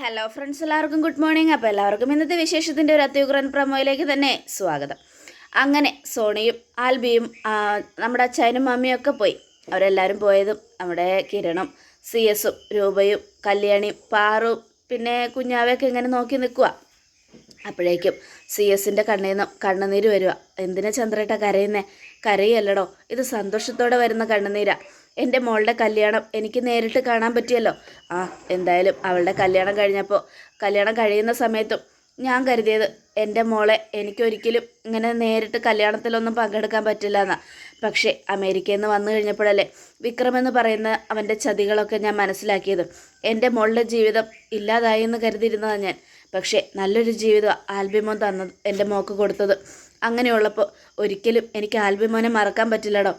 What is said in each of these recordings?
Hello friends എല്ലാവർക്കും good morning അപ്പോൾ എല്ലാവർക്കും ഇന്നത്തെ വിശേഷത്തിന്റെ ഒരു അത്യുഗ്രൻ പ്രമോയിലേക്ക് തന്നെ സ്വാഗതം. അങ്ങനെ സോണിയും ആൽബിയും നമ്മുടെ അച്ഛനും മമ്മിയും ഒക്കെ പോയി. അവരെല്ലാവരും പോയതും നമ്മുടെ കിരണും സി എസും രൂപയും കല്യാണിയും പാറും പിന്നെ കുഞ്ഞാവയൊക്കെ ഇങ്ങനെ നോക്കി നിൽക്കുക അപ്പോഴേക്കും സി എസിന്റെ കണ്ണിൽ കണ്ണുനീര് വരിക എന്തിനാ ചന്ദ്രേട്ട കരയുന്നേ? കരയല്ലടോ. ഇത് സന്തോഷത്തോടെ വരുന്ന കണ്ണുനീരാ. എന്റെ മോളുടെ കല്യാണം എനിക്ക് നേരിട്ട് കാണാൻ പറ്റിയല്ലോ. ആ എന്തായാലും അവളുടെ കല്യാണം കഴിഞ്ഞപ്പോൾ കല്യാണം കഴിയുന്ന സമയത്തും ഞാൻ കരുതിയത് എന്റെ മോളെ എനിക്കൊരിക്കലും ഇങ്ങനെ നേരിട്ട് കല്യാണത്തിലൊന്നും പങ്കെടുക്കാൻ പറ്റില്ല എന്നാ പക്ഷേ അമേരിക്കയിൽ നിന്ന് വന്നു കഴിഞ്ഞപ്പോഴല്ലേ വിക്രം എന്ന് പറയുന്ന അവന്റെ ചതികളൊക്കെ ഞാൻ മനസ്സിലാക്കിയത്. എന്റെ മോളുടെ ജീവിതം ഇല്ലാതായി എന്ന് കരുതിയിരുന്നതാണ് ഞാൻ. പക്ഷേ നല്ലൊരു ജീവിതം ആൽബിമോൻ തന്നത് എന്റെ മോക്ക് കൊടുത്തത്. അങ്ങനെയുള്ളപ്പോൾ ഒരിക്കലും എനിക്ക് ആൽബിമോനെ മറക്കാൻ പറ്റില്ലടോ.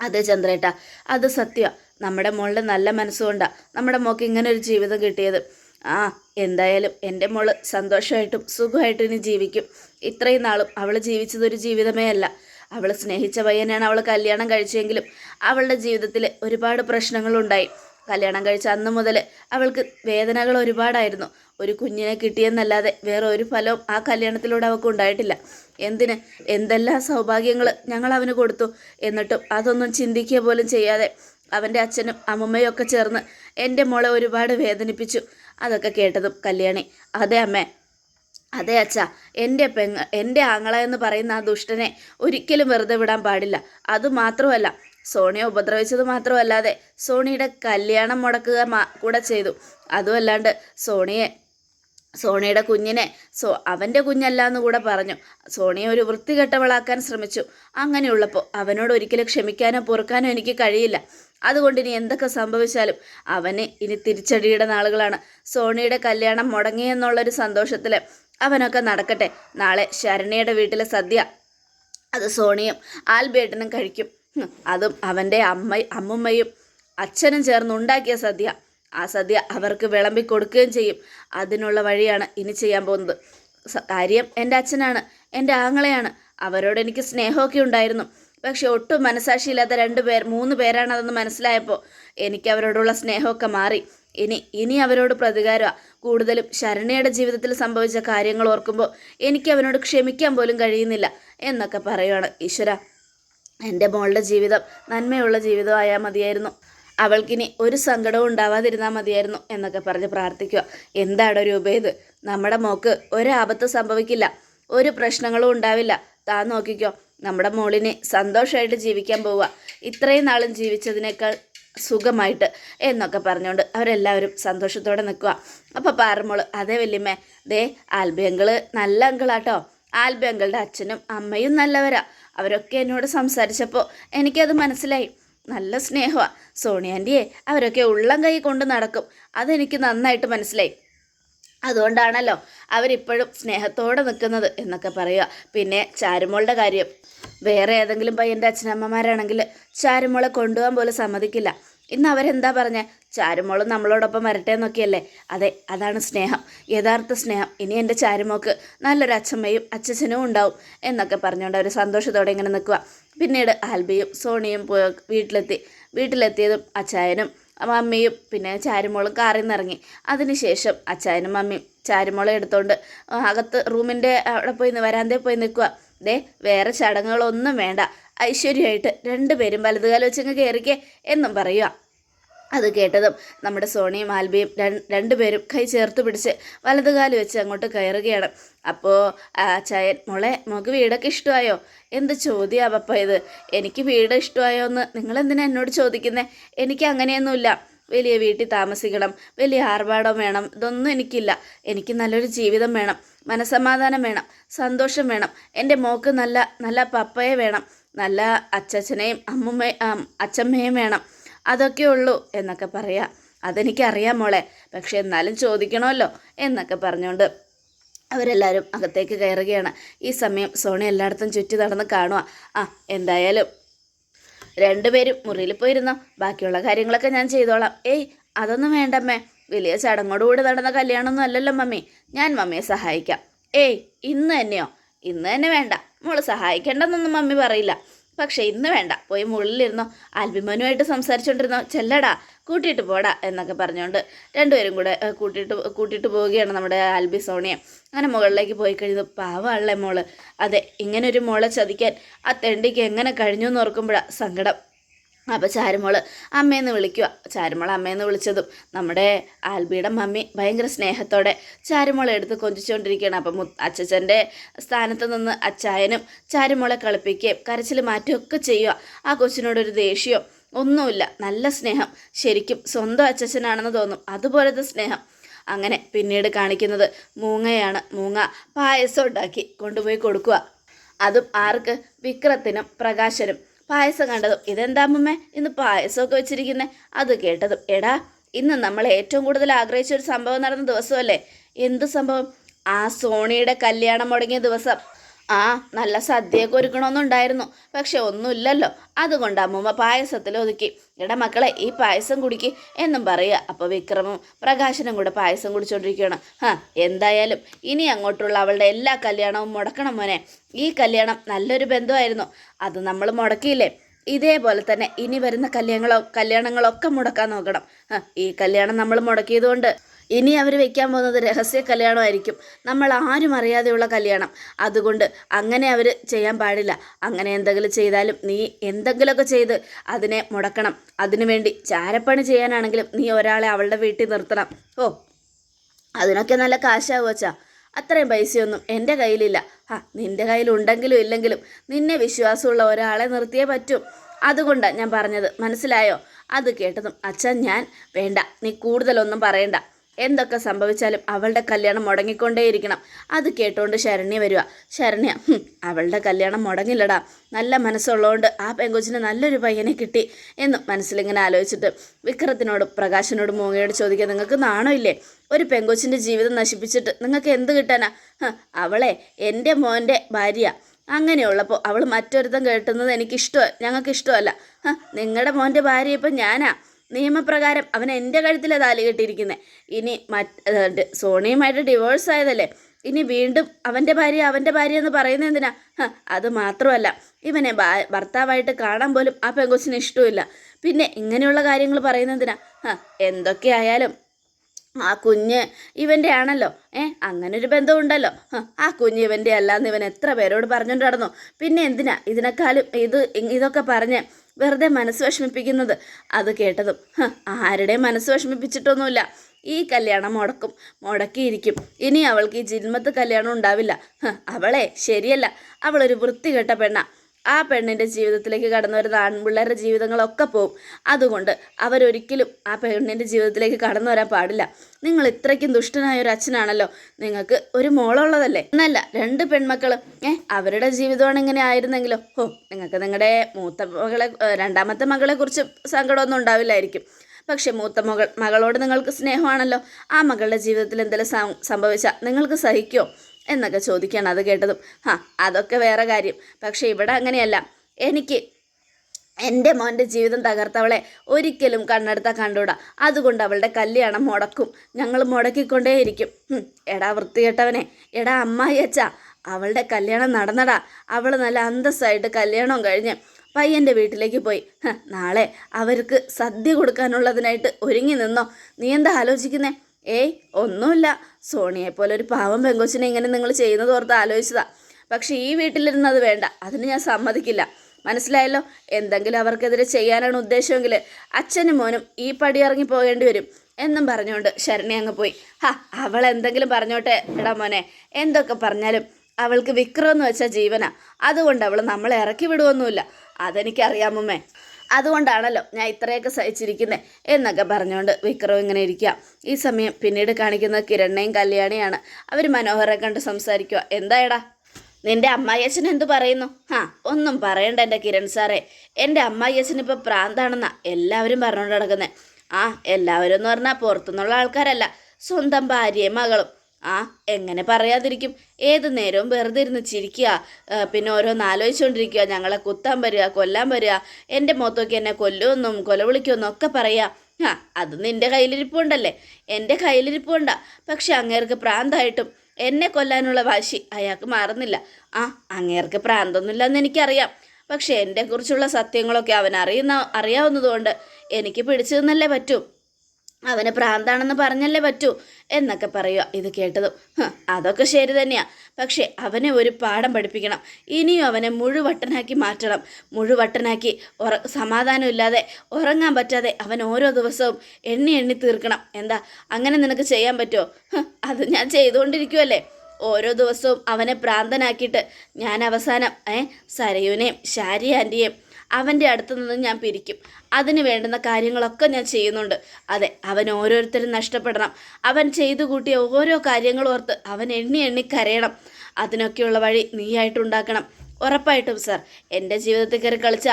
അതെ ചന്ദ്രേട്ട അത് സത്യമാണ് നമ്മുടെ മോളുടെ നല്ല മനസ്സുകൊണ്ടാണ് നമ്മുടെ മോക്ക് ഇങ്ങനെ ഒരു ജീവിതം കിട്ടിയത്. ആ എന്തായാലും എന്റെ മോൾ സന്തോഷമായിട്ടും സുഖമായിട്ടും ഇനി ജീവിക്കും. ഇത്രയും നാളും അവൾ ജീവിച്ചതൊരു ജീവിതമേ അല്ല. അവൾ സ്നേഹിച്ച പയ്യനാണ് അവൾ കല്യാണം കഴിച്ചെങ്കിലും അവളുടെ ജീവിതത്തിൽ ഒരുപാട് പ്രശ്നങ്ങളുണ്ടായി. കല്യാണം കഴിച്ച അന്ന് മുതൽ അവൾക്ക് വേദനകൾ ഒരുപാടായിരുന്നു. ഒരു കുഞ്ഞിനെ കിട്ടിയെന്നല്ലാതെ വേറെ ഒരു ഫലവും ആ കല്യാണത്തിലൂടെ അവൾക്ക് ഉണ്ടായിട്ടില്ല. എന്തിന്? എന്തെല്ലാം സൗഭാഗ്യങ്ങൾ ഞങ്ങൾ അവന് കൊടുത്തു? എന്നിട്ടും അതൊന്നും ചിന്തിക്കുക പോലും ചെയ്യാതെ അവന്റെ അച്ഛനും അമ്മമ്മയും ഒക്കെ ചേർന്ന് എന്റെ മോളെ ഒരുപാട് വേദനിപ്പിച്ചു. അതൊക്കെ കേട്ടതും കല്യാണി അതെ അമ്മേ അതെ അച്ഛാ എന്റെ പെങ്ങ എന്റെ ആങ്ങള എന്ന് പറയുന്ന ആ ദുഷ്ടനെ ഒരിക്കലും വെറുതെ വിടാൻ പാടില്ല. അതുമാത്രമല്ല സോണിയെ ഉപദ്രവിച്ചത് മാത്രമല്ലാതെ സോണിയുടെ കല്യാണം മുടക്കുക കൂടെ ചെയ്തു. അതുമല്ലാണ്ട് സോണിയെ സോണിയുടെ കുഞ്ഞിനെ സോ അവന്റെ കുഞ്ഞല്ല എന്ന് കൂടെ പറഞ്ഞു. സോണിയെ ഒരു വൃത്തികെട്ടവളാക്കാൻ ശ്രമിച്ചു. അങ്ങനെയുള്ളപ്പോൾ അവനോട് ഒരിക്കലും ക്ഷമിക്കാനോ പൊറുക്കാനോ എനിക്ക് കഴിയില്ല. അതുകൊണ്ട് ഇനി എന്തൊക്കെ സംഭവിച്ചാലും അവന് ഇനി തിരിച്ചടിയുടെ നാളുകളാണ്. സോണിയുടെ കല്യാണം മുടങ്ങിയെന്നുള്ളൊരു സന്തോഷത്തിൽ അവനൊക്കെ നടക്കട്ടെ. നാളെ ശരണ്യയുടെ വീട്ടിലെ സദ്യ. അത് സോണിയും ആൽബേട്ടനും കഴിക്കും. അതും അവന്റെ അമ്മ അമ്മുമ്മയും അച്ഛനും ചേർന്ന് ഉണ്ടാക്കിയ സദ്യ. ആ സദ്യ അവർക്ക് വിളമ്പി കൊടുക്കുകയും ചെയ്യും. അതിനുള്ള വഴിയാണ് ഇനി ചെയ്യാൻ പോകുന്നത്. കാര്യം എന്റെ അച്ഛനാണ് എന്റെ ആങ്ങളെയാണ്. അവരോട് എനിക്ക് സ്നേഹമൊക്കെ ഉണ്ടായിരുന്നു. പക്ഷെ ഒട്ടും മനസാക്ഷിയില്ലാത്ത രണ്ട് പേർ മൂന്ന് പേരാണ് അതെന്ന് മനസ്സിലായപ്പോൾ എനിക്ക് അവരോടുള്ള സ്നേഹമൊക്കെ മാറി. ഇനി ഇനി അവരോട് പ്രതികാരമാണ് കൂടുതലും ശരണയുടെ ജീവിതത്തിൽ സംഭവിച്ച കാര്യങ്ങൾ ഓർക്കുമ്പോൾ എനിക്ക് അവനോട് ക്ഷമിക്കാൻ പോലും കഴിയുന്നില്ല എന്നൊക്കെ പറയുകയാണ് ഈശ്വര. എന്റെ മോളുടെ ജീവിതം നന്മയുള്ള ജീവിതമായാൽ മതിയായിരുന്നു. അവൾക്കിനി ഒരു സങ്കടവും ഉണ്ടാവാതിരുന്നാൽ മതിയായിരുന്നു എന്നൊക്കെ പറഞ്ഞ് പ്രാർത്ഥിക്കുക. എന്താണ് ഒരു ഉപേത് നമ്മുടെ മോക്ക് ഒരാപത്ത് സംഭവിക്കില്ല. ഒരു പ്രശ്നങ്ങളും ഉണ്ടാവില്ല. താൻ നോക്കിക്കോ നമ്മുടെ മോളിനെ സന്തോഷമായിട്ട് ജീവിക്കാൻ പോവുക. ഇത്രയും നാളും ജീവിച്ചതിനേക്കാൾ സുഖമായിട്ട് എന്നൊക്കെ പറഞ്ഞുകൊണ്ട് അവരെല്ലാവരും സന്തോഷത്തോടെ നിൽക്കുക. അപ്പോൾ പാറമോൾ അതേ വല്യമ്മേ ദേ ആൽബി അങ്കിൾ നല്ല അങ്കിളാട്ടോ. ആൽബി അങ്കിളുടെ അച്ഛനും അമ്മയും നല്ലവരാ. അവരൊക്കെ എന്നോട് സംസാരിച്ചപ്പോൾ എനിക്കത് മനസ്സിലായി. നല്ല സ്നേഹമാണ് സോണിയാന്റിയെ അവരൊക്കെ ഉള്ളം കൈ കൊണ്ട് നടക്കും. അതെനിക്ക് നന്നായിട്ട് മനസ്സിലായി. അതുകൊണ്ടാണല്ലോ അവരിപ്പോഴും സ്നേഹത്തോടെ നിൽക്കുന്നത് എന്നൊക്കെ പറയുക. പിന്നെ ചാരുമോളുടെ കാര്യം. വേറെ ഏതെങ്കിലും പയ്യന്റെ അച്ഛനമ്മമാരാണെങ്കിൽ ചാരുമോളെ കൊണ്ടുപോകാൻ പോലും സമ്മതിക്കില്ല. ഇന്ന് അവരെന്താ പറഞ്ഞേ? ചാരുമോൾ നമ്മളോടൊപ്പം വരട്ടെ എന്നൊക്കെയല്ലേ? അതെ അതാണ് സ്നേഹം. യഥാർത്ഥ സ്നേഹം. ഇനി എന്റെ ചാരുമോക്ക് നല്ലൊരു അച്ഛമ്മയും അച്ഛച്ചനും ഉണ്ടാവും എന്നൊക്കെ പറഞ്ഞുകൊണ്ട് അവർ സന്തോഷത്തോടെ ഇങ്ങനെ നിൽക്കുക പിന്നീട് ആൽബിയും സോണിയും വീട്ടിലെത്തി. വീട്ടിലെത്തിയതും അച്ചായനും മമ്മിയും പിന്നെ ചാരുമോളും കാറിൽ നിന്നിറങ്ങി അതിനുശേഷം അച്ചായനും മമ്മിയും ചാരുമോളെ എടുത്തുകൊണ്ട് അകത്ത് റൂമിന്റെ അവിടെ പോയി വരാന്തേ പോയി നിൽക്കുക ദേ വേറെ ചടങ്ങുകളൊന്നും വേണ്ട. ഐശ്വര്യമായിട്ട് രണ്ടുപേരും വലതുകാലം വെച്ചങ്ങ് കയറിക്കേ എന്നും പറയുക അത് കേട്ടതും നമ്മുടെ സോണിയും ആൽബിയും രണ്ട് രണ്ടുപേരും കൈ ചേർത്ത് പിടിച്ച് വലതുകാൽ വെച്ച് അങ്ങോട്ട് കയറുകയാണ്. അപ്പോൾ ചായൻ മോളെ മോക്ക് വീടൊക്കെ ഇഷ്ടമായോ? എന്ത് ചോദ്യമാ പപ്പ ഇത്? എനിക്ക് വീട് ഇഷ്ടമായോ എന്ന് നിങ്ങളെന്തിനാ എന്നോട് ചോദിക്കുന്നത് എനിക്ക് അങ്ങനെയൊന്നുമില്ല. വലിയ വീട്ടിൽ താമസിക്കണം വലിയ ആർഭാടം വേണം ഇതൊന്നും എനിക്കില്ല. എനിക്ക് നല്ലൊരു ജീവിതം വേണം മനസമാധാനം വേണം സന്തോഷം വേണം. എന്റെ മോക്ക് നല്ല നല്ല പപ്പയെ വേണം. നല്ല അച്ചച്ചനെയും അമ്മുമ്മയും അച്ചമ്മയും വേണം. അതൊക്കെ ഉള്ളൂ എന്നൊക്കെ പറയാം. അതെനിക്കറിയാം മോളെ. പക്ഷെ എന്നാലും ചോദിക്കണമല്ലോ എന്നൊക്കെ പറഞ്ഞുകൊണ്ട് അവരെല്ലാവരും അകത്തേക്ക് കയറുകയാണ്. ഈ സമയം സോണി എല്ലായിടത്തും ചുറ്റി നടന്ന് കാണുക ആ എന്തായാലും രണ്ടുപേരും മുറിയിൽ പോയിരുന്നോ? ബാക്കിയുള്ള കാര്യങ്ങളൊക്കെ ഞാൻ ചെയ്തോളാം. ഏയ് അതൊന്നും വേണ്ടമ്മേ. വലിയ ചടങ്ങോടുകൂടി നടന്ന കല്യാണമൊന്നും അല്ലല്ലോ മമ്മി. ഞാൻ മമ്മിയെ സഹായിക്കാം. ഏയ് ഇന്ന് തന്നെയോ? ഇന്ന് തന്നെ വേണ്ട. മോൾ സഹായിക്കേണ്ടെന്നൊന്നും മമ്മി പറയില്ല. പക്ഷേ ഇന്ന് വേണ്ട. പോയി മുകളിലിരുന്നോ ആൽബിമോനുമായിട്ട് സംസാരിച്ചുകൊണ്ടിരുന്നോ ചെല്ലടാ കൂട്ടിയിട്ട് പോടാ എന്നൊക്കെ പറഞ്ഞുകൊണ്ട് രണ്ടുപേരും കൂടെ കൂട്ടിയിട്ട് കൂട്ടിയിട്ട് പോവുകയാണ് നമ്മുടെ ആൽബി സോണിയെ. അങ്ങനെ മുകളിലേക്ക് പോയി കഴിഞ്ഞത് പാവമല്ലേ മോൾ? അതെ ഇങ്ങനെ ഒരു മോളെ ചതിക്കാൻ ആ തെണ്ടിക്ക് എങ്ങനെ കഴിഞ്ഞു എന്ന് ഓർക്കുമ്പോഴാണ് സങ്കടം. അപ്പോൾ ചാരുമോൾ അമ്മയെന്ന് വിളിക്കുക ചാരുമോൾ അമ്മയെന്ന് വിളിച്ചതും നമ്മുടെ ആൽബിയുടെ മമ്മി ഭയങ്കര സ്നേഹത്തോടെ ചാരുമോളെ എടുത്ത് കൊഞ്ചിച്ചുകൊണ്ടിരിക്കുകയാണ് അപ്പം മു അച്ചച്ചന്റെ സ്ഥാനത്ത് നിന്ന് അച്ചായനും ചാരുമോളെ കളിപ്പിക്കുകയും കരച്ചിൽ മാറ്റുകയൊക്കെ ചെയ്യുക ആ കൊച്ചിനോടൊരു ദേഷ്യം ഒന്നുമില്ല. നല്ല സ്നേഹം. ശരിക്കും സ്വന്തം അച്ചച്ചനാണെന്ന് തോന്നും. അതുപോലത്തെ സ്നേഹം. അങ്ങനെ പിന്നീട് കാണിക്കുന്നത് മൂങ്ങയാണ്. മൂങ്ങ പായസം ഉണ്ടാക്കി കൊണ്ടുപോയി കൊടുക്കുക അതും ആർക്ക്? വിക്രത്തിനും പ്രകാശനും. പായസം കണ്ടതും ഇതെന്താ അമ്മമ്മേ? ഇന്ന് പായസമൊക്കെ വെച്ചിരിക്കുന്നത് അത് കേട്ടതും എടാ ഇന്ന് നമ്മൾ ഏറ്റവും കൂടുതൽ ആഗ്രഹിച്ച ഒരു സംഭവം നടന്ന ദിവസമല്ലേ? എന്ത് സംഭവം? ആ സോണിയുടെ കല്യാണം മുടങ്ങിയ ദിവസം. ആ നല്ല സദ്യയൊക്കെ ഒരുക്കണമെന്നുണ്ടായിരുന്നു. പക്ഷെ ഒന്നുമില്ലല്ലോ. അതുകൊണ്ട് അമ്മൂമ്മ പായസത്തിൽ ഒതുക്കി. എടാ മക്കളെ ഈ പായസം കുടിക്ക് എന്നും പറയുക. അപ്പോൾ വിക്രമും പ്രകാശനും കൂടെ പായസം കുടിച്ചുകൊണ്ടിരിക്കുകയാണ് ഹാ എന്തായാലും ഇനി അങ്ങോട്ടുള്ള അവളുടെ എല്ലാ കല്യാണവും മുടക്കണം മോനെ. ഈ കല്യാണം നല്ലൊരു ബന്ധമായിരുന്നു. അത് നമ്മൾ മുടക്കിയില്ലേ? ഇതേപോലെ തന്നെ ഇനി വരുന്ന കല്യാണങ്ങളോ കല്യാണങ്ങളൊക്കെ മുടക്കാൻ നോക്കണം. ഈ കല്യാണം നമ്മൾ മുടക്കിയതുകൊണ്ട്. ഇനി അവർ വെക്കാൻ പോകുന്നത് രഹസ്യ കല്യാണമായിരിക്കും. നമ്മൾ ആരും അറിയാതെയുള്ള കല്യാണം. അതുകൊണ്ട് അങ്ങനെ അവർ ചെയ്യാൻ പാടില്ല. അങ്ങനെ എന്തെങ്കിലും ചെയ്താലും നീ എന്തെങ്കിലുമൊക്കെ ചെയ്ത് അതിനെ മുടക്കണം. അതിനുവേണ്ടി ചാരപ്പണി ചെയ്യാനാണെങ്കിലും നീ ഒരാളെ അവളുടെ വീട്ടിൽ നിർത്തണം. ഓ അതിനൊക്കെ നല്ല കാശാവും വച്ചാ അത്രയും പൈസയൊന്നും എന്റെ കയ്യിലില്ല. ആ നിന്റെ കയ്യിലുണ്ടെങ്കിലും ഇല്ലെങ്കിലും നിന്നെ വിശ്വാസമുള്ള ഒരാളെ നിർത്തിയേ പറ്റൂ. അതുകൊണ്ടാണ് ഞാൻ പറഞ്ഞത്. മനസ്സിലായോ? അത് കേട്ടതും അച്ഛൻ ഞാൻ വേണ്ട. നീ കൂടുതലൊന്നും പറയണ്ട. എന്തൊക്കെ സംഭവിച്ചാലും അവളുടെ കല്യാണം മുടങ്ങിക്കൊണ്ടേയിരിക്കണം. അത് കേട്ടോണ്ട് ശരണ്യ വരിക ശരണ്യ "ഹും, അവളുടെ കല്യാണം മുടങ്ങില്ലടാ. നല്ല മനസ്സുള്ളതുകൊണ്ട് ആ പെങ്കൊച്ചിന് നല്ലൊരു പയ്യനെ കിട്ടി എന്ന് മനസ്സിലിങ്ങനെ ആലോചിച്ചിട്ട് വിക്രത്തിനോടും പ്രകാശനോടും മൂങ്ങയോട് ചോദിക്കുക നിങ്ങൾക്ക് നാണോ ഇല്ലേ? ഒരു പെങ്കൊച്ചിന്റെ ജീവിതം നശിപ്പിച്ചിട്ട് നിങ്ങൾക്ക് എന്ത് കിട്ടാനാ? അവളെ എന്റെ മോന്റെ ഭാര്യ. അങ്ങനെയുള്ളപ്പോൾ അവൾ മറ്റൊരുത്തം കേട്ടുന്നത് എനിക്കിഷ്ടമല്ല ഞങ്ങൾക്ക് ഇഷ്ടമല്ല നിങ്ങളുടെ മോന്റെ ഭാര്യ ഇപ്പം ഞാനാ. നിയമപ്രകാരം അവൻ എന്റെ കഴുത്തിലെ താലി കെട്ടിയിരിക്കുന്നത് ഇനി മറ്റ് സോണിയുമായിട്ട് ഡിവോഴ്സ് ആയതല്ലേ? ഇനി വീണ്ടും അവന്റെ ഭാര്യ അവന്റെ ഭാര്യ എന്ന് പറയുന്നത് എന്തിനാ? അത് മാത്രമല്ല. ഇവനെ ഭർത്താവായിട്ട് കാണാൻ പോലും ആ പെങ്കൊച്ചിന് ഇഷ്ടമില്ല പിന്നെ ഇങ്ങനെയുള്ള കാര്യങ്ങൾ പറയുന്നത് എന്തിനാ? എന്തൊക്കെയായാലും ആ കുഞ്ഞ് ഇവന്റെ ആണല്ലോ. ഏ അങ്ങനെ ഒരു ബന്ധമുണ്ടല്ലോ ആ കുഞ്ഞ് ഇവന്റെ അല്ലാന്ന് ഇവൻ എത്ര പേരോട് പറഞ്ഞുകൊണ്ട് നടന്നു? പിന്നെ എന്തിനാ ഇതിനേക്കാളും ഇത് ഇതൊക്കെ പറഞ്ഞ് വെറുതെ മനസ്സ് വിഷമിപ്പിക്കുന്നത്. അത് കേട്ടതും ആരുടെ മനസ്സ് വിഷമിപ്പിച്ചിട്ടൊന്നുമില്ല. ഈ കല്യാണം മുടക്കും മുടക്കിയിരിക്കും. ഇനി അവൾക്ക് ഈ ജന്മത്ത് കല്യാണം ഉണ്ടാവില്ല. അവളെ ശരിയല്ല. അവളൊരു വൃത്തികെട്ട പെണ്ണ. ആ പെണ്ണിന്റെ ജീവിതത്തിലേക്ക് കടന്നു വരുന്ന ആൺപിള്ളേരുടെ ജീവിതങ്ങളൊക്കെ പോവും. അതുകൊണ്ട് അവരൊരിക്കലും ആ പെണ്ണിന്റെ ജീവിതത്തിലേക്ക് കടന്നു വരാൻ പാടില്ല. നിങ്ങൾ ഇത്രയ്ക്കും ദുഷ്ടനായ ഒരു അച്ഛനാണല്ലോ. നിങ്ങൾക്ക് ഒരു മോളുള്ളതല്ലേ? എന്നല്ല രണ്ട് പെൺമക്കളും. ഏ അവരുടെ ജീവിതമാണ് ഇങ്ങനെ ആയിരുന്നെങ്കിലോ? ഓ നിങ്ങൾക്ക് നിങ്ങളുടെ മൂത്ത മകളെ രണ്ടാമത്തെ മകളെ കുറിച്ച് സങ്കടമൊന്നും ഉണ്ടാവില്ലായിരിക്കും. പക്ഷെ മൂത്ത മകൾ മകളോട് നിങ്ങൾക്ക് സ്നേഹമാണല്ലോ. ആ മകളുടെ ജീവിതത്തിൽ എന്തെങ്കിലും സംഭവിച്ചാൽ നിങ്ങൾക്ക് സഹിക്കുമോ എന്നൊക്കെ ചോദിക്കുകയാണ് അത് കേട്ടതും. ആ അതൊക്കെ വേറെ കാര്യം. പക്ഷേ ഇവിടെ അങ്ങനെയല്ല. എനിക്ക് എന്റെ മോന്റെ ജീവിതം തകർത്തവളെ ഒരിക്കലും കണ്ണെടുത്താൽ കണ്ടുകൂടാ. അതുകൊണ്ട് അവളുടെ കല്യാണം മുടക്കും. ഞങ്ങൾ മുടക്കിക്കൊണ്ടേയിരിക്കും. എടാ വൃത്തികെട്ടവനെ. എടാ അമ്മായി അച്ഛാ അവളുടെ കല്യാണം നടന്നടാ. അവൾ നല്ല അന്തസ്സായിട്ട് കല്യാണം കഴിഞ്ഞ് പയ്യന്റെ വീട്ടിലേക്ക് പോയി. നാളെ അവർക്ക് സദ്യ കൊടുക്കാനുള്ളതിനായിട്ട് ഒരുങ്ങി നിന്നോ? നീ എന്താ ആലോചിക്കുന്നേ? ഏയ് ഒന്നുമില്ല. സോണിയെ പോലെ ഒരു പാവം പെങ്കൊച്ചിനെ ഇങ്ങനെ നിങ്ങൾ ചെയ്യുന്നത് ഓർത്ത് ആലോചിച്ചതാ. പക്ഷേ ഈ വീട്ടിലിരുന്നത് വേണ്ട. അതിന് ഞാൻ സമ്മതിക്കില്ല. മനസ്സിലായല്ലോ? എന്തെങ്കിലും അവർക്കെതിരെ ചെയ്യാനാണ് ഉദ്ദേശമെങ്കിൽ അച്ഛനും മോനും ഈ പടി ഇറങ്ങി പോകേണ്ടി വരും. എന്നും പറഞ്ഞുകൊണ്ട് ശരണി അങ്ങ് പോയി. ഹാ അവൾ എന്തെങ്കിലും പറഞ്ഞോട്ടെ? എടാ മോനെ എന്തൊക്കെ പറഞ്ഞാലും അവൾക്ക് വിക്രം എന്ന് വെച്ച ജീവനാ. അതുകൊണ്ട് അവൾ നമ്മളെ ഇറക്കി വിടുവൊന്നുമില്ല. അതെനിക്കറിയാമമ്മേ അതുകൊണ്ടാണല്ലോ ഞാൻ ഇത്രയൊക്കെ സഹിച്ചിരിക്കുന്നത് എന്നൊക്കെ പറഞ്ഞുകൊണ്ട് വിക്രം ഇങ്ങനെ ഇരിക്കുക ഈ സമയം പിന്നീട് കാണിക്കുന്ന കിരണ്ണയും കല്യാണിയാണ്. അവർ മനോഹരെ കണ്ട് സംസാരിക്കുക എന്തായടാ? നിന്റെ അമ്മായിയച്ഛൻ എന്തു പറയുന്നു? ആ ഒന്നും പറയണ്ട എന്റെ കിരൺ സാറേ. എന്റെ അമ്മായിയച്ഛൻ ഇപ്പം പ്രാന്താണെന്നാ എല്ലാവരും പറഞ്ഞുകൊണ്ട് നടക്കുന്നത് ആ എല്ലാവരും എന്ന് പറഞ്ഞാൽ പുറത്തുനിന്നുള്ള ആൾക്കാരല്ല. സ്വന്തം ഭാര്യയും മകളും. ആ എങ്ങനെ പറയാതിരിക്കും? ഏത് നേരവും വെറുതെ ഇരുന്ന് ചിരിക്കുക. പിന്നെ ഓരോന്ന് ആലോചിച്ചുകൊണ്ടിരിക്കുക ഞങ്ങളെ കുത്താൻ വരിക കൊല്ലാൻ വരിക. എന്റെ മുഖത്തൊക്കെ എന്നെ കൊല്ലുമെന്നും കൊലവിളിക്കുമെന്നും ഒക്കെ പറയുക. ആ അത് നിന്റെ കയ്യിലിരിപ്പുണ്ടല്ലേ? എന്റെ കയ്യിലിരിപ്പുണ്ട. പക്ഷെ അങ്ങേർക്ക് പ്രാന്തായിട്ടും എന്നെ കൊല്ലാനുള്ള വാശി അയാൾക്ക് മാറുന്നില്ല. ആ അങ്ങേർക്ക് പ്രാന്തൊന്നുമില്ലെന്ന് എനിക്കറിയാം. പക്ഷെ എന്നെക്കുറിച്ചുള്ള സത്യങ്ങളൊക്കെ അവൻ അറിയുന്ന അറിയാവുന്നതുകൊണ്ട് എനിക്ക് പിടിച്ചു നിന്നല്ലേ പറ്റൂ. അവന് പ്രാന്താണെന്ന് പറഞ്ഞല്ലേ പറ്റൂ എന്നൊക്കെ പറയുക ഇത് കേട്ടതും. അതൊക്കെ ശരി തന്നെയാ. പക്ഷേ അവനെ ഒരു പാഠം പഠിപ്പിക്കണം. ഇനിയും അവനെ മുഴുവട്ടനാക്കി മാറ്റണം. മുഴുവട്ടനാക്കി ഉറ സമാധാനമില്ലാതെ ഉറങ്ങാൻ പറ്റാതെ അവൻ ഓരോ ദിവസവും എണ്ണി എണ്ണി തീർക്കണം. എന്താ അങ്ങനെ നിനക്ക് ചെയ്യാൻ പറ്റുമോ അത് ഞാൻ ചെയ്തുകൊണ്ടിരിക്കുമല്ലേ ഓരോ ദിവസവും അവനെ പ്രാന്തനാക്കിയിട്ട് ഞാൻ അവസാനം ഏ സരയുനെയും ശാരി ആന്റിയെയും അവന്റെ അടുത്ത് നിന്ന് ഞാൻ പിരിക്കും. അതിന് വേണ്ടുന്ന കാര്യങ്ങളൊക്കെ ഞാൻ ചെയ്യുന്നുണ്ട്. അതെ അവൻ ഓരോരുത്തരും നഷ്ടപ്പെടണം. അവൻ ചെയ്തു കൂട്ടിയ ഓരോ കാര്യങ്ങളും ഓർത്ത് അവൻ എണ്ണി എണ്ണി കരയണം. അതിനൊക്കെയുള്ള വഴി നീയായിട്ടുണ്ടാക്കണം. ഉറപ്പായിട്ടും സർ. എന്റെ ജീവിതത്തിൽ കയറി കളിച്ച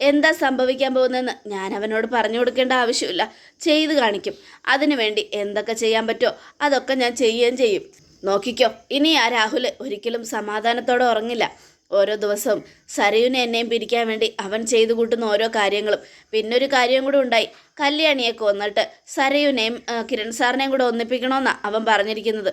എന്താ സംഭവിക്കാൻ പോകുന്നതെന്ന് ഞാൻ അവനോട് പറഞ്ഞു കൊടുക്കേണ്ട ആവശ്യമില്ല. ചെയ്തു കാണിക്കും. അതിനു വേണ്ടി എന്തൊക്കെ ചെയ്യാൻ പറ്റുമോ അതൊക്കെ ഞാൻ ചെയ്യുകയും ചെയ്യും. നോക്കിക്കോ ഇനി ആ രാഹുൽ ഒരിക്കലും സമാധാനത്തോടെ ഉറങ്ങില്ല. ഓരോ ദിവസവും സരയുനെ എന്നെയും പിരിക്കാൻ വേണ്ടി അവൻ ചെയ്തു കൂട്ടുന്ന ഓരോ കാര്യങ്ങളും. പിന്നെ ഒരു കാര്യം കൂടെ ഉണ്ടായി. കല്യാണിയെ കൊന്നിട്ട് സരയുനെയും കിരൺ സാറിനെയും കൂടെ ഒന്നിപ്പിക്കണമെന്നാണ് അവൻ പറഞ്ഞിരിക്കുന്നത്.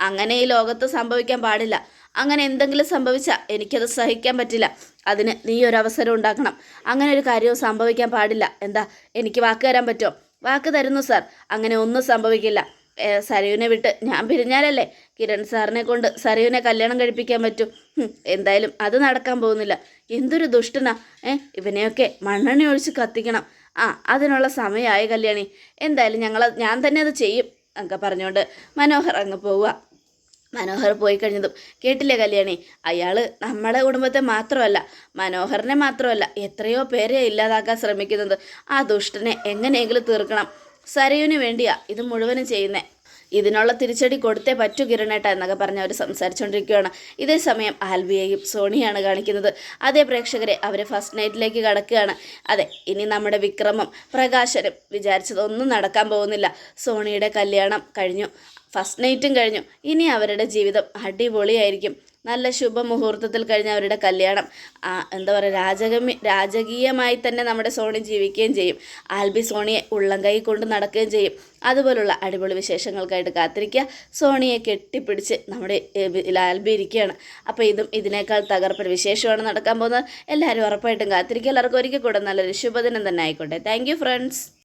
അങ്ങനെ ഈ ലോകത്ത് സംഭവിക്കാൻ പാടില്ല. അങ്ങനെ എന്തെങ്കിലും സംഭവിച്ചാൽ എനിക്കത് സഹിക്കാൻ പറ്റില്ല. അതിന് നീ ഒരു അവസരം ഉണ്ടാക്കണം. അങ്ങനെ ഒരു കാര്യവും സംഭവിക്കാൻ പാടില്ല. എന്താ എനിക്ക് വാക്ക് തരാൻ പറ്റുമോ? വാക്ക് തരുന്നു സാർ. അങ്ങനെ ഒന്നും സംഭവിക്കില്ല. സരയുനെ വിട്ട് ഞാൻ പിരിഞ്ഞാലല്ലേ? കിരൺ സാറിനെ കൊണ്ട് സരയുവിനെ കല്യാണം കഴിപ്പിക്കാൻ പറ്റും. എന്തായാലും അത് നടക്കാൻ പോകുന്നില്ല. എന്തൊരു ദുഷ്ടനാ. ഏ ഇവനെയൊക്കെ മണ്ണെണ്ണ ഒഴിച്ച് കത്തിക്കണം. ആ അതിനുള്ള സമയമായി കല്യാണി. എന്തായാലും ഞങ്ങൾ ഞാൻ തന്നെ അത് ചെയ്യും എന്നൊക്കെ പറഞ്ഞുകൊണ്ട് മനോഹർ അങ്ങ് പോവുക. മനോഹർ പോയി കഴിഞ്ഞതും കേട്ടില്ലേ കല്യാണി? അയാൾ നമ്മുടെ കുടുംബത്തെ മാത്രമല്ല മനോഹറിനെ മാത്രമല്ല എത്രയോ പേരെ ഇല്ലാതാക്കാൻ ശ്രമിക്കുന്നത്. ആ ദുഷ്ടനെ എങ്ങനെയെങ്കിലും തീർക്കണം. സരയുവിന് വേണ്ടിയാ ഇത് മുഴുവനും ചെയ്യുന്നേ. ഇതിനുള്ള തിരിച്ചടി കൊടുത്തേ പറ്റൂ കിരണേട്ട എന്നൊക്കെ പറഞ്ഞ് അവർ സംസാരിച്ചുകൊണ്ടിരിക്കുകയാണ് ഇതേ സമയം ആൽവിയെയും സോണിയാണ് കാണിക്കുന്നത്. അതേ പ്രേക്ഷകരെ അവർ ഫസ്റ്റ് നൈറ്റിലേക്ക് കടക്കുകയാണ്. അതെ ഇനി നമ്മുടെ വിക്രമം പ്രകാശനും വിചാരിച്ചതൊന്നും നടക്കാൻ പോകുന്നില്ല. സോണിയുടെ കല്യാണം കഴിഞ്ഞു. ഫസ്റ്റ് നൈറ്റും കഴിഞ്ഞു. ഇനി അവരുടെ ജീവിതം അടിപൊളിയായിരിക്കും. നല്ല ശുഭമുഹൂർത്തത്തിൽ കഴിഞ്ഞ അവരുടെ കല്യാണം. എന്താ പറയുക രാജകമി രാജകീയമായി തന്നെ നമ്മുടെ സോണി ജീവിക്കുകയും ചെയ്യും. ആൽബി സോണിയെ ഉള്ളം കൈ കൊണ്ട് നടക്കുകയും ചെയ്യും. അതുപോലുള്ള അടിപൊളി വിശേഷങ്ങൾക്കായിട്ട് കാത്തിരിക്കുക. സോണിയെ കെട്ടിപ്പിടിച്ച് നമ്മുടെ ആൽബി ഇരിക്കുകയാണ്. അപ്പോൾ ഇതും ഇതിനേക്കാൾ തകർപ്പൻ വിശേഷമാണ് നടക്കാൻ പോകുന്നത്. എല്ലാവരും ഉറപ്പായിട്ടും കാത്തിരിക്കുക. എല്ലാവർക്കും ഒരിക്കൽ കൂടെ നല്ലൊരു ശുഭദിനം തന്നെ ആയിക്കോട്ടെ. Thank friends.